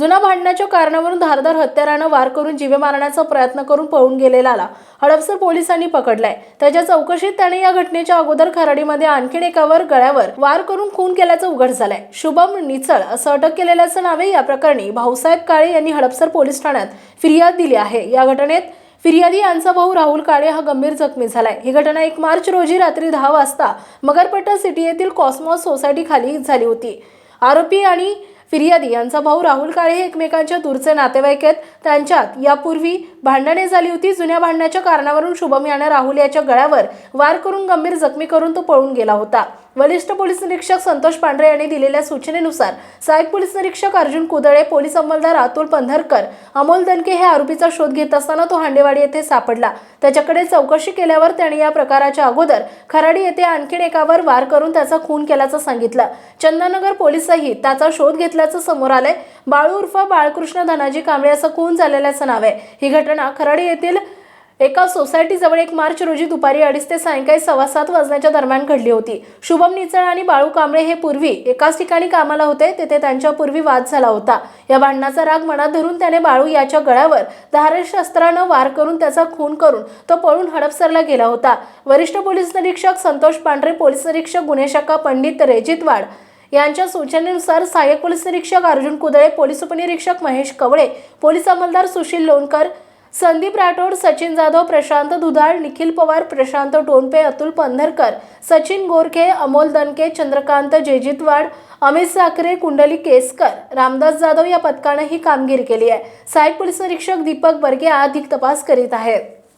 जुना भांडण्याच्या कारणावरून धारदार हत्यारानं वार करून जीवे मारण्याचा प्रयत्न करून पळून गेलेल्याला हडपसर पोलिसांनी पकडलाय. त्याच्या चौकशीत त्याने या घटनेच्या अगोदर खराडीमध्ये आणखीन एकावर गळ्यावर वार करून खून केल्याचं उघड झालंय. शुभम निचळ असं अटक केलेल्याचं नावे या प्रकरणी भाऊसाहेब काळे यांनी हडपसर पोलीस ठाण्यात फिर्याद दिली आहे. या घटनेत फिर्यादी यांचा भाऊ राहुल काळे हा गंभीर जखमी झालाय. ही घटना एक मार्च रोजी रात्री दहा वाजता मगरपट्टा सिटी येथील कॉस्मॉस सोसायटी खाली झाली होती. आरोपी आणि फिर्यादी यांचा भाऊ राहुल काळे हे एकमेकांच्या दूरचे नातेवाईक आहेत. त्यांच्यात यापूर्वी भांडणे झाली होती. जुन्या भांडण्याच्या कारणावरून शुभम यानं राहुल याच्या गळ्यावर वार करून गंभीर जखमी करून तो पळून गेला होता. वरिष्ठ पोलीस निरीक्षक संतोष पांढरे यांनी दिलेल्या सूचनेनुसार सहाय्यक पोलीस निरीक्षक अर्जुन कुदळे पोलीस अंमलदार अतुल पंधरकर अमोल दणके हे आरोपीचा शोध घेत असताना तो हांडेवाडी येथे सापडला. त्याच्याकडे चौकशी केल्यावर त्याने या प्रकाराच्या अगोदर खराडी येथे आणखीन एकावर वार करून त्याचा खून केल्याचं सांगितलं. चंदनगर पोलिसही त्याचा शोध घेतल्याचं समोर आलंय. बाळू उर्फ बाळकृष्ण धनाजी कांबळे असं खून झालेल्याचं नाव आहे. ही घटना खराडी येथील एका सोसायटीजवळ एक मार्च रोजी दुपारी अडीच ते सायंकाळी सव्वा सात वाजण्याच्या दरम्यान घडली होती. शुभम निचळ आणि बाळू कांबळे हे पूर्वी एकाच ठिकाणी कामाला होते तेथे त्यांच्यापूर्वी वाद झाला होता. या भांडणाचा राग मनात धरून त्याने बाळू याच्या गळ्यावर धारशस्त्रानं वार करून त्याचा खून करून तो पळून हडपसरला गेला होता. वरिष्ठ पोलीस निरीक्षक संतोष पांढरे पोलीस निरीक्षक गुन्हे शाखा पंडित रेजितवाड यांच्या सूचनेनुसार सहाय्यक पोलीस निरीक्षक अर्जुन कुदळे पोलीस उपनिरीक्षक महेश कवळे पोलीस अंमलदार सुशील लोणकर संदीप राठोड सचिन जाधव प्रशांत दुधाळ निखिल पवार प्रशांत टोनपे अतुल पंधरकर सचिन गोरखे अमोल दनके चंद्रकांत जेजितवाड अमित साखरे कुंडली केसकर रामदास जाधव या पथकानं ही कामगिरी केली आहे. सहाय्यक पोलीस निरीक्षक दीपक बर्गे अधिक तपास करीत आहेत.